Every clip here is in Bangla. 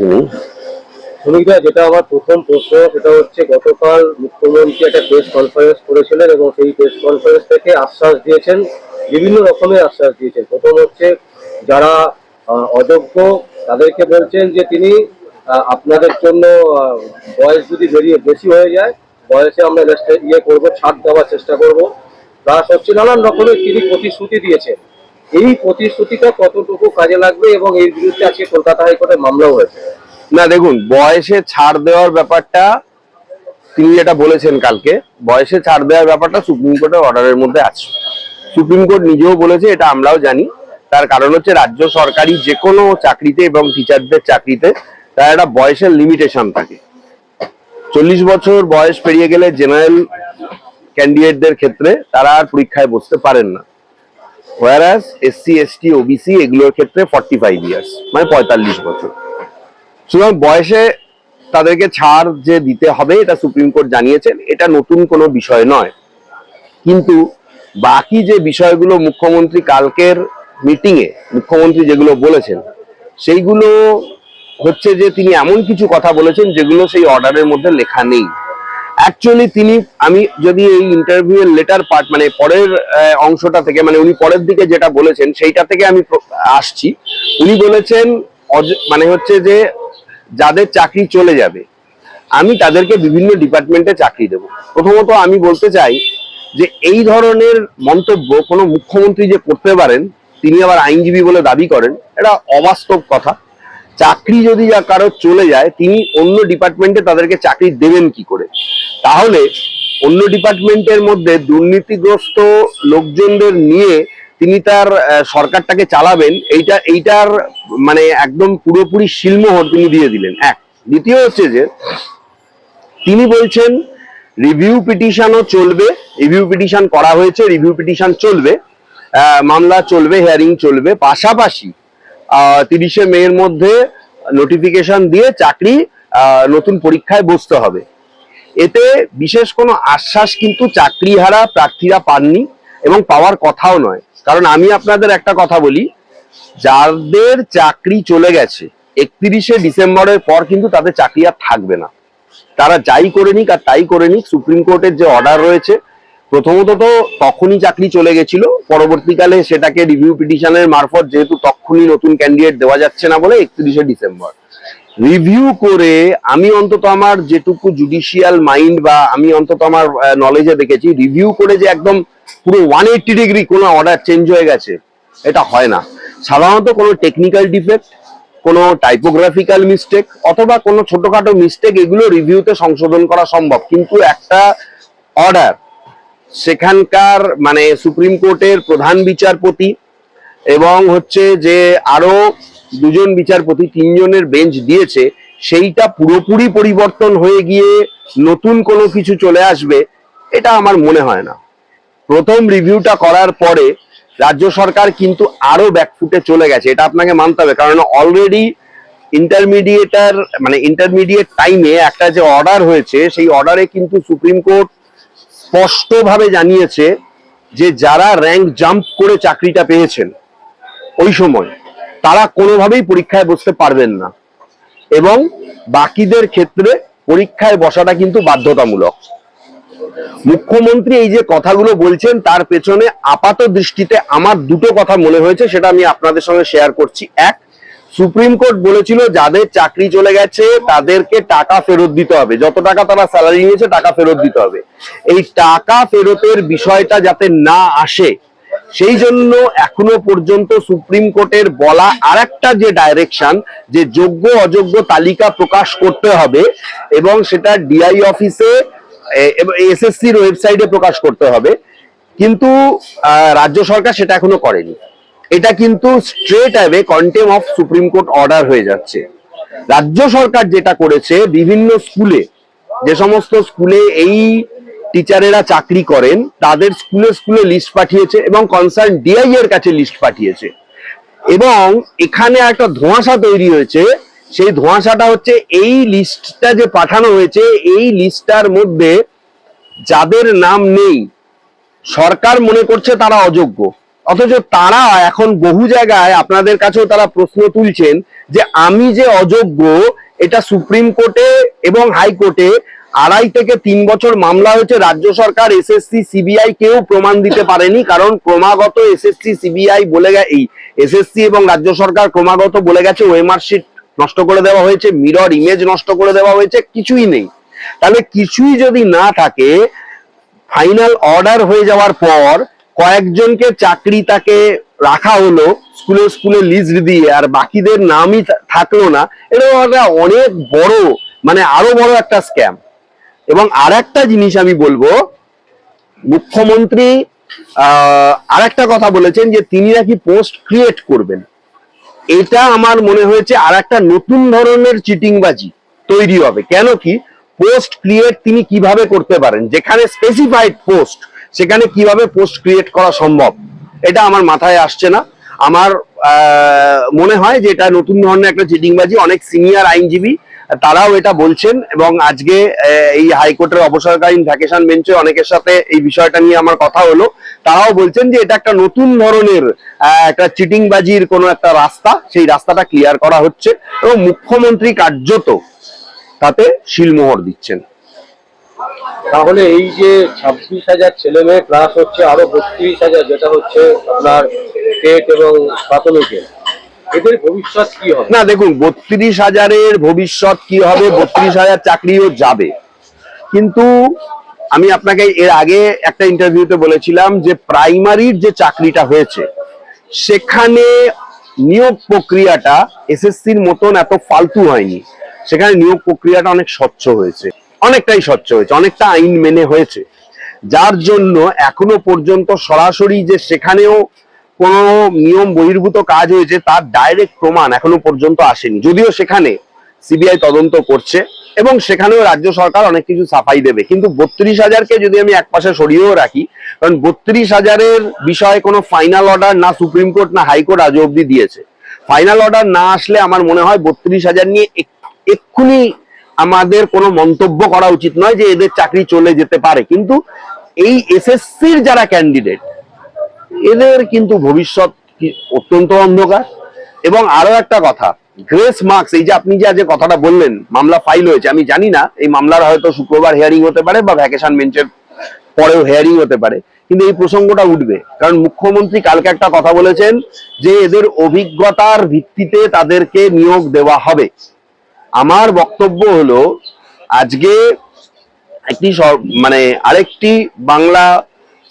কিছু নেই যেটা আমার প্রথম প্রশ্ন, সেটা হচ্ছে গতকাল মুখ্যমন্ত্রী একটা প্রেস কনফারেন্স করেছিলেন এবং সেই প্রেস কনফারেন্স থেকে আশ্বাস দিয়েছেন, বিভিন্ন রকমের আশ্বাস দিয়েছেন। প্রথম হচ্ছে যারা অযোগ্য, তাদেরকে বলছেন যে তিনি আপনাদের জন্য বয়স যদি বেরিয়ে বেশি হয়ে যায়, বয়সে আমরা ইয়ে করব, ছাড় দেওয়ার চেষ্টা করব। প্লাস হচ্ছে নানান রকমের তিনি প্রতিশ্রুতি দিয়েছেন। এই প্রতিশ্রুতিটা কতটুকু কাজে লাগবে এবং এর বিরুদ্ধে আজকে কলকাতা হাইকোর্টে মামলাও হয়েছে? না, দেখুন, বয়সে ছাড় দেওয়ার ব্যাপারটা তিনি যেটা বলেছেন কালকে, বয়সে ছাড় দেওয়ার ব্যাপারটা সুপ্রিম কোর্টের অর্ডারের মধ্যে আছে। সুপ্রিম কোর্ট নিজেও বলেছে, এটা আমরাও জানি। তার কারণ হচ্ছে রাজ্য সরকারি যে কোনো চাকরিতে এবং টিচারদের চাকরিতে তার একটা বয়সের লিমিটেশন থাকে। চল্লিশ বছর বয়স পেরিয়ে গেলে জেনারেল ক্যান্ডিডেটদের ক্ষেত্রে তারা আর পরীক্ষায় বসতে পারেন না। ওয়ারাস এসসি এসটি ওবিসি এগুলোর ক্ষেত্রে ফর্টি ফাইভ ইয়ার্স মানে পঁয়তাল্লিশ বছর। সুতরাং বয়সে তাদেরকে ছাড় যে দিতে হবে, এটা সুপ্রিম কোর্ট জানিয়েছেন এটা নতুন কোনো বিষয় নয়। কিন্তু বাকি যে বিষয়গুলো মুখ্যমন্ত্রী কালকের মিটিং এ মুখ্যমন্ত্রী যেগুলো বলেছেন, সেইগুলো হচ্ছে যে তিনি এমন কিছু কথা বলেছেন যেগুলো সেই অর্ডারের মধ্যে লেখা নেই। অ্যাকচুয়ালি তিনি, আমি যদি এই ইন্টারভিউ লেটার পার্ট মানে পরের অংশটা থেকে মানে উনি পরের দিকে যেটা বলেছেন, সেইটা থেকে আমি আসছি। উনি বলেছেন মানে হচ্ছে যে, যাদের চাকরি চলে যাবে, আমি তাদেরকে বিভিন্ন ডিপার্টমেন্টে চাকরি দেব। প্রথমত আমি বলতে চাই যে, এই ধরনের মন্তব্য কোনো মুখ্যমন্ত্রী যে করতে পারেন, তিনি আবার আইনজীবী বলে দাবি করেন, এটা অবাস্তব কথা। চাকরি যদি কারও চলে যায়, তিনি অন্য ডিপার্টমেন্টে তাদেরকে চাকরি দেবেন কি করে? তাহলে অন্য ডিপার্টমেন্টের মধ্যে দুর্নীতিগ্রস্ত লোকজনদের নিয়ে তিনি তার সরকারটাকে চালাবেন। এইটা, এইটার মানে একদম পুরোপুরি শিলমোহর তিনি দিয়ে দিলেন। এক। দ্বিতীয় হচ্ছে যে, তিনি বলছেন, রিভিউ পিটিশনও চলবে। রিভিউ পিটিশন করা হয়েছে, রিভিউ পিটিশন চলবে। মামলা চলবে হিয়ারিং চলবে। পাশাপাশি তিরিশে মে এর মধ্যে নোটিফিকেশন দিয়ে চাকরি নতুন পরীক্ষায় বসতে হবে। এতে বিশেষ কোনো আশ্বাস কিন্তু চাকরিহারা প্রার্থীরা পাননি এবং পাওয়ার কথাও নয়। কারণ আমি আপনাদের একটা কথা বলি, যাদের চাকরি চলে গেছে, একত্রিশে ডিসেম্বরের পর কিন্তু তাদের চাকরি আর থাকবে না। তারা যাই করে নিক আর তাই করে নিক, সুপ্রিম কোর্টের যে অর্ডার রয়েছে প্রথমত তো তখনই চাকরি চলে গেছিল, পরবর্তীকালে সেটাকে রিভিউ পিটিশনের মারফত যেহেতু তখনই নতুন ক্যান্ডিডেট দেওয়া যাচ্ছে না বলে একত্রিশে ডিসেম্বর। রিভিউ করে আমি অন্তত আমার যেটুকু জুডিশিয়াল মাইন্ড বা আমি অন্তত আমার নলেজে দেখেছি রিভিউ করে যে একদম পুরো ওয়ান এইটটি ডিগ্রি কোনো অর্ডার চেঞ্জ হয়ে গেছে, এটা হয় না। সাধারণত কোনো টেকনিক্যাল ডিফেক্ট কোনো টাইপোগ্রাফিক্যাল মিস্টেক অথবা কোনো ছোটখাটো মিস্টেক এগুলো রিভিউতে সংশোধন করা সম্ভব। কিন্তু একটা অর্ডার সেখানকার মানে সুপ্রিম কোর্টের প্রধান বিচারপতি এবং হচ্ছে যে আরও দুজন বিচারপতি তিনজনের বেঞ্চ দিয়েছে, সেইটা পুরোপুরি পরিবর্তন হয়ে গিয়ে নতুন কোনো কিছু চলে আসবে, এটা আমার মনে হয় না। প্রথম রিভিউটা করার পরে রাজ্য সরকার কিন্তু আরও ব্যাকফুটে চলে গেছে, এটা আপনাকে মানতে হবে, কারণ অলরেডি ইন্টারমিডিয়েটার মানে ইন্টারমিডিয়েট টাইমে একটা যে অর্ডার হয়েছে, সেই অর্ডারে কিন্তু সুপ্রিম কোর্ট স্পষ্টভাবে জানিয়েছে যে যারা র্যাঙ্ক জাম্প করে চাকরিটা পেয়েছেন, ওই সময় তারা কোনোভাবেই পরীক্ষায় বসতে পারবেন না। এবং বাকিদের ক্ষেত্রে পরীক্ষায় বসাটা কিন্তু বাধ্যতামূলক। মুখ্যমন্ত্রী এই যে কথাগুলো বলছেন, তার পেছনে আপাত দৃষ্টিতে আমার দুটো কথা মনে হয়েছে, সেটা আমি আপনাদের সঙ্গে শেয়ার করছি। এক সুপ্রিম কোর্ট বলেছিল যাদের চাকরি চলে গেছে, তাদেরকে টাকা ফেরত দিতে হবে। যত টাকা তারা স্যালারি নিয়েছে, টাকা ফেরত দিতে হবে। এই টাকা ফেরতের বিষয়টা যাতে না আসে, সেই জন্য এখনও পর্যন্ত সুপ্রিম কোর্টের বলা আরেকটা যে ডাইরেকশন যে যোগ্য, অযোগ্য তালিকা প্রকাশ করতে হবে এবং সেটা ডিআই অফিসে এসএসসির ওয়েবসাইটে প্রকাশ করতে হবে। কিন্তু রাজ্য সরকার সেটা এখনও করেনি। এটা কিন্তু straight away contempt of supreme court order হয়ে যাচ্ছে। রাজ্য সরকার যেটা করেছে, বিভিন্ন স্কুলে যে সমস্ত স্কুলে এই টিচারেরা চাকরি করেন, তাদের স্কুলে স্কুলে লিস্ট পাঠিয়েছে এবং কনসার্ন ডিআই এর কাছে লিস্ট পাঠিয়েছে। এবং এখানে একটা ধোঁয়াশা তৈরি হয়েছে, সেই ধোঁয়াশাটা হচ্ছে এই লিস্টটা যে পাঠানো হয়েছে, এই লিস্টটার মধ্যে যাদের নাম নেই, সরকার মনে করছে তারা অযোগ্য। অথচ তারা এখন বহু জায়গায় আপনাদের কাছেও তারা প্রশ্ন তুলছেন যে আমি যে অযোগ্য, এটা সুপ্রিম কোর্টে এবং হাইকোর্টে আড়াই থেকে তিন বছর মামলা হয়েছে, রাজ্য সরকার, এসএসসি, সিবিআই কেউ প্রমাণ দিতে পারেনি, কারণ ক্রমাগত এসএসসি, সিবিআই বলে এই এসএসসি এবং রাজ্য সরকার ক্রমাগত বলে গেছে ওএমআর শিট নষ্ট করে দেওয়া হয়েছে, মিরর ইমেজ নষ্ট করে দেওয়া হয়েছে, কিছুই নেই। তাহলে কিছুই যদি না থাকে ফাইনাল অর্ডার হয়ে যাওয়ার পর কয়েকজনকে চাকরি তাকে রাখা হলো, স্কুলে স্কুলে লিস্ট দিয়ে, আর বাকিদের নামই থাকল না। এটা অনেক বড় মানে আরও বড় একটা স্ক্যাম এবং আর একটা জিনিস আমি বলব, মুখ্যমন্ত্রী আর একটা কথা বলেছেন যে তিনি নাকি পোস্ট ক্রিয়েট করবেন। এটা আমার মনে হয়েছে আর একটা নতুন ধরনের চিটিংবাজি তৈরি হবে। কেন কি? পোস্ট ক্রিয়েট তিনি কীভাবে করতে পারেন? যেখানে স্পেসিফাইড পোস্ট সেখানে কীভাবে পোস্ট ক্রিয়েট করা সম্ভব, এটা আমার মাথায় আসছে না। আমার মনে হয় যে এটা নতুন ধরনের একটা চিটিংবাজি, অনেক সিনিয়র আইনজীবী, তারাও এটা বলছেন এবং আজকে এই হাইকোর্টের অবসরকালীন ভ্যাকেশন বেঞ্চে অনেকের সাথে এই বিষয়টা নিয়ে আমার কথা হলো। তারাও বলছেন যে এটা একটা নতুন ধরনের একটা চিটিংবাজির কোনো একটা রাস্তা, সেই রাস্তাটা ক্লিয়ার করা হচ্ছে এবং মুখ্যমন্ত্রী কার্যত তাতে শিলমোহর দিচ্ছেন। তাহলে এই যে ছাব্বিশ হাজার ছেলে মেয়ে ক্লাস হচ্ছে আরও বত্রিশ হাজার, যেটা হচ্ছে আপনার টেট এবং প্রাথমিকের এদের ভবিষ্যৎ কি হবে? না, দেখুন, বত্রিশ হাজারের ভবিষ্যৎ কি হবে? বত্রিশ হাজার চাকরিও যাবে। কিন্তু আমি আপনাকে এর আগে একটা ইন্টারভিউতে বলেছিলাম যে প্রাইমারির যে চাকরিটা হয়েছে, সেখানে নিয়োগ প্রক্রিয়াটা এসএসসির মতন এত ফালতু হয়নি। সেখানে নিয়োগ প্রক্রিয়াটা অনেক স্বচ্ছ হয়েছে। অনেকটাই স্বচ্ছ হয়েছে, অনেকটা আইন মেনে হয়েছে। যার জন্য এখনও পর্যন্ত সরাসরি যে সেখানেও কোনো নিয়ম বহির্ভূত কাজ হয়েছে, তার ডাইরেক্ট প্রমাণ এখনও পর্যন্ত আসেনি। যদিও সেখানে সিবিআই তদন্ত করছে এবং সেখানেও রাজ্য সরকার অনেক কিছু সাফাই দেবে। কিন্তু বত্রিশ হাজারকে যদি আমি একপাশে সরিয়েও রাখি, কারণ বত্রিশ হাজারের বিষয়ে কোনো ফাইনাল অর্ডার না সুপ্রিম কোর্ট না হাইকোর্ট আজ অব্দি দিয়েছে। ফাইনাল অর্ডার না আসলে আমার মনে হয় বত্রিশ হাজার নিয়ে এক- এক্ষুনি আমাদের কোনো মন্তব্য করা উচিত নয় যে এদের চাকরি চলে যেতে পারে। কিন্তু এই এসএসসির যারা ক্যান্ডিডেট এদের কিন্তু ভবিষ্যৎ অত্যন্ত অন্ধকার। এবং আরও একটা কথা গ্রেস মার্কস এই যে আপনি যে আজ কথাটা বললেন, মামলা ফাইল হয়েছে, আমি জানি না, এই মামলার হয়তো শুক্রবার হেয়ারিং হতে পারে বা ভ্যাকেশন বেঞ্চের পরেও হেয়ারিং হতে পারে, কিন্তু এই প্রসঙ্গটা উঠবে। কারণ মুখ্যমন্ত্রী কালকে একটা কথা বলেছেন যে এদের অভিজ্ঞতার ভিত্তিতে তাদেরকে নিয়োগ দেওয়া হবে। আমার বক্তব্য হলো, আজকে একটি মানে আরেকটি বাংলা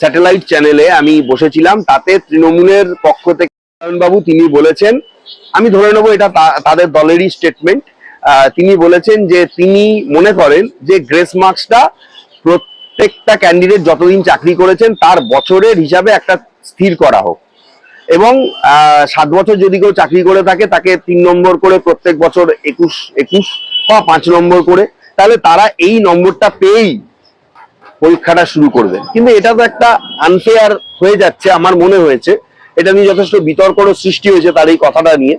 স্যাটেলাইট চ্যানেলে আমি বসেছিলাম, তাতে তৃণমূলের পক্ষ থেকে বাবু তিনি বলেছেন, আমি ধরে নেব এটা তাদের দলেরই স্টেটমেন্ট তিনি বলেছেন যে তিনি মনে করেন যে গ্রেস মার্কসটা প্রত্যেকটা ক্যান্ডিডেট যতদিন চাকরি করেছেন, তার বছরের হিসাবে একটা স্থির করা হোক। এবং সাত বছর যদি কেউ চাকরি করে থাকে, তাকে তিন নম্বর করে প্রত্যেক বছর একুশ একুশ বা পাঁচ নম্বর করে, তাহলে তারা এই নম্বরটা পেয়েই পরীক্ষাটা শুরু করবেন। কিন্তু এটা তো একটা আনফেয়ার হয়ে যাচ্ছে, আমার মনে হয়েছে। এটা নিয়ে যথেষ্ট বিতর্করও সৃষ্টি হয়েছে তার এই কথাটা নিয়ে।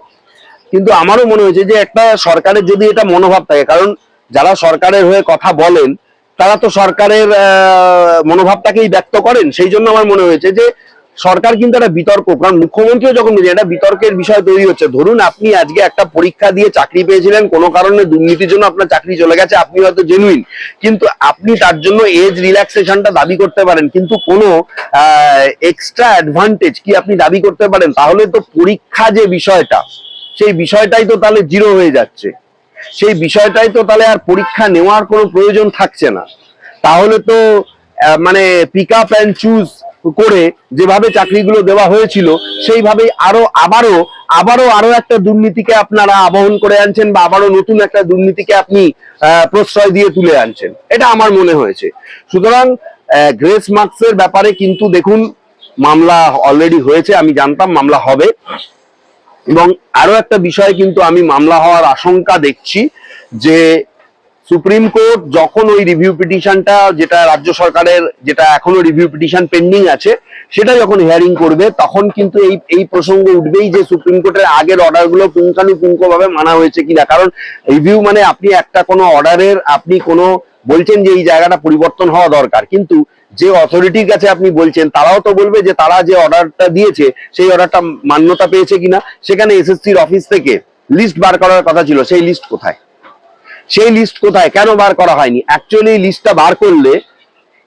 কিন্তু আমারও মনে হয়েছে যে একটা সরকারের যদি এটা মনোভাব থাকে, কারণ যারা সরকারের হয়ে কথা বলেন, তারা তো সরকারের মনোভাবটাকেই ব্যক্ত করেন। সেই জন্য আমার মনে হয়েছে যে সরকার কিন্তু একটা বিতর্ক, কারণ মুখ্যমন্ত্রীও যখন এটা বিতর্কের বিষয় তৈরি হচ্ছে। ধরুন আপনি আজকে একটা পরীক্ষা দিয়ে চাকরি পেয়েছিলেন, কোনো কারণে দুর্নীতির জন্য আপনার চাকরি চলে গেছে, আপনি হয়তো জেনুইন কিন্তু আপনি তার জন্য এজ রিল্যাক্সেশনটা দাবি করতে পারেন, কিন্তু কোনো এক্সট্রা অ্যাডভান্টেজ কি আপনি দাবি করতে পারেন? তাহলে তো পরীক্ষা যে বিষয়টা, সেই বিষয়টাই তো তাহলে জিরো হয়ে যাচ্ছে। সেই বিষয়টাই তো তাহলে আর পরীক্ষা নেওয়ার কোনো প্রয়োজন থাকছে না। তাহলে তো মানে পিক আপ অ্যান্ড চুজ করে যেভাবে চাকরিগুলো দেওয়া হয়েছিল, সেইভাবেই আরও আবারও আবারও আরও একটা দুর্নীতিকে আপনারা আবহন করে আনছেন বা আবারও নতুন একটা দুর্নীতিকে আপনি প্রশ্রয় দিয়ে তুলে আনছেন। এটা আমার মনে হয়েছে। সুতরাং গ্রেস মার্কসের ব্যাপারে কিন্তু দেখুন, মামলা অলরেডি হয়েছে, আমি জানতাম মামলা হবে। এবং আরও একটা বিষয় কিন্তু আমি মামলা হওয়ার আশঙ্কা দেখছি যে সুপ্রিম কোর্ট যখন ওই রিভিউ পিটিশনটা যেটা রাজ্য সরকারের, যেটা এখনও রিভিউ পিটিশন পেন্ডিং আছে, সেটা যখন হিয়ারিং করবে, তখন কিন্তু এই এই প্রসঙ্গ উঠবেই যে সুপ্রিম কোর্টের আগের অর্ডারগুলো পুঙ্খানুপুঙ্খ ভাবে মানা হয়েছে কিনা। কারণ রিভিউ মানে আপনি একটা কোনো অর্ডারের আপনি কোনো বলছেন যে এই জায়গাটা পরিবর্তন হওয়া দরকার, কিন্তু যে অথরিটির কাছে আপনি বলছেন, তারাও তো বলবে যে তারা যে অর্ডারটা দিয়েছে, সেই অর্ডারটা মান্যতা পেয়েছে কিনা। সেখানে এসএসসির অফিস থেকে লিস্ট বার করার কথা ছিল, সেই লিস্ট কোথায়? সেই লিস্ট কোথায়? কেন বার করা হয়নি? অ্যাকচুয়ালি এই লিস্টটা বার করলে,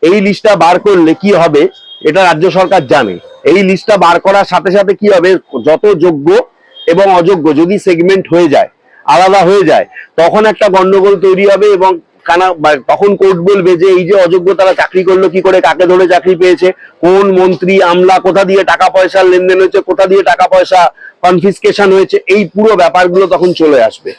এই লিস্টটা বার করলে কি হবে? এটা রাজ্য সরকার জানে। এই লিস্টটা বার করার সাথে সাথে কি হবে? যত যোগ্য এবং অযোগ্য, যদি সেগমেন্ট হয়ে যায়, আলাদা হয়ে যায়, তখন একটা গন্ডগোল তৈরি হবে এবং কানা তখন কোর্ট বলবে যে এই যে অযোগ্য তারা চাকরি করল, কি করে, কাকে ধরে চাকরি পেয়েছে, কোন মন্ত্রী, আমলা, কোথা দিয়ে টাকা পয়সার লেনদেন হয়েছে, কোথা দিয়ে টাকা পয়সা কনফিসকেশন হয়েছে, এই পুরো ব্যাপারগুলো তখন চলে আসবে।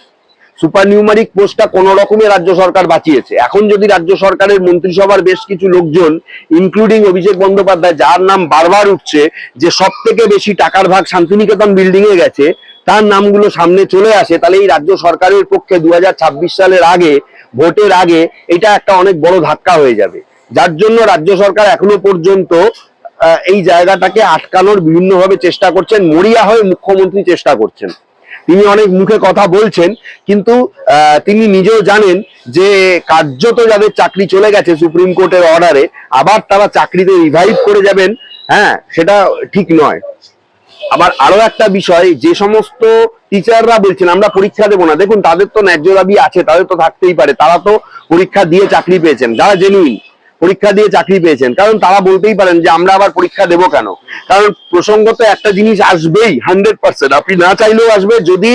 সুপার নিউমারিক পোস্টটা কোন রকমে রাজ্য সরকার বাঁচিয়েছে। এখন যদি রাজ্য সরকারের মন্ত্রিসভার বেশ কিছু লোকজন ইনক্লুডিং অভিষেক বন্দ্যোপাধ্যায়, যার নাম বারবার উঠছে যে সব থেকে বেশি টাকার ভাগ শান্তিনিকেতন বিল্ডিং এ গেছে, তার নামগুলো সামনে চলে আসে, তাহলে এই রাজ্য সরকারের পক্ষে দু হাজার ছাব্বিশ সালের আগে, ভোটের আগে, এটা একটা অনেক বড় ধাক্কা হয়ে যাবে। যার জন্য রাজ্য সরকার এখনও পর্যন্ত এই জায়গাটাকে আটকানোর বিভিন্নভাবে চেষ্টা করছেন। মরিয়া হয়ে মুখ্যমন্ত্রী চেষ্টা করছেন। তিনি অনেক মুখে কথা বলছেন, কিন্তু তিনি নিজেও জানেন যে কার্যত যাদের চাকরি চলে গেছে সুপ্রিম কোর্টের অর্ডারে আবার তারা চাকরিতে রিভাইভ করে যাবেন হ্যাঁ সেটা ঠিক নয়। আবার আরও একটা বিষয়, যে সমস্ত টিচাররা বলছেন, আমরা পরীক্ষা দেবো না। দেখুন, তাদের তো ন্যায্য দাবি আছে, তাদের তো থাকতেই পারে, তারা তো পরীক্ষা দিয়ে চাকরি পেয়েছেন, যারা জেনুইন পরীক্ষা দিয়ে চাকরি পেয়েছেন। কারণ তারা বলতেই পারেন যে আমরা আবার পরীক্ষা দেবো কেন? কারণ প্রসঙ্গত একটা জিনিস আসবেই হান্ড্রেড পার্সেন্ট আপনি না চাইলেও আসবে, যদি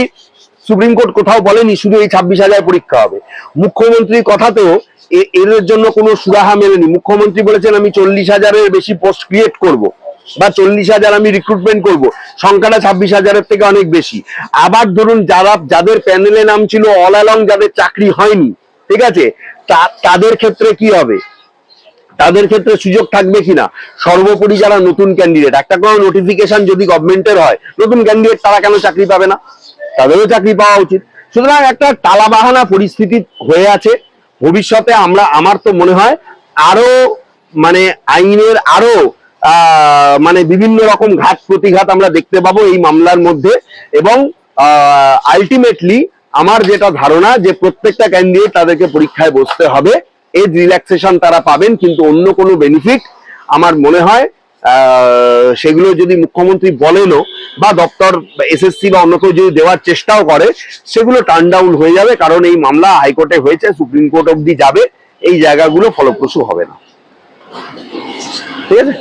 সুপ্রিম কোর্ট কোথাও বলেনি শুধু এই ছাব্বিশ হাজার পরীক্ষা হবে। মুখ্যমন্ত্রীর কথাতেও এর জন্য কোনো সুরাহা মেলেনি। মুখ্যমন্ত্রী বলেছেন, আমি চল্লিশ হাজারের বেশি পোস্ট ক্রিয়েট করব বা চল্লিশ হাজার আমি রিক্রুটমেন্ট করব। সংখ্যাটা ছাব্বিশ হাজারের থেকে অনেক বেশি। আবার ধরুন, যারা, যাদের প্যানেলে নাম ছিল অল অ্যালং যাদের চাকরি হয়নি, ঠিক আছে? তাদের ক্ষেত্রে কি হবে? তাদের ক্ষেত্রে সুযোগ থাকবে কিনা? সর্বোপরি যারা নতুন ক্যান্ডিডেট একটা কোনো নোটিফিকেশন যদি গভর্নমেন্টের হয়, নতুন ক্যান্ডিডেট তারা কেন চাকরি পাবে না? তাদেরও চাকরি পাওয়া উচিত। সুতরাং একটা টালাবাহানা পরিস্থিতি হয়ে আছে। ভবিষ্যতে আমরা, আমার তো মনে হয়, আরও মানে আইনের আরও মানে বিভিন্ন রকম ঘাত প্রতিঘাত আমরা দেখতে পাবো এই মামলার মধ্যে। এবং আলটিমেটলি আমার যেটা ধারণা যে প্রত্যেকটা ক্যান্ডিডেট তাদেরকে পরীক্ষায় বসতে হবে। এজ রিল্যাক্সেশন তারা পাবেন, কিন্তু অন্য কোনো বেনিফিট আমার মনে হয় সেগুলো যদি মুখ্যমন্ত্রী বলেনও বা দপ্তর এসএসসি বা অন্য কেউ যদি দেওয়ার চেষ্টাও করে, সেগুলো টার্ন ডাউন হয়ে যাবে, কারণ এই মামলা হাইকোর্টে হয়েছে, সুপ্রিম কোর্ট অব্দি যাবে, এই জায়গাগুলো ফলপ্রসূ হবে না। ঠিক আছে?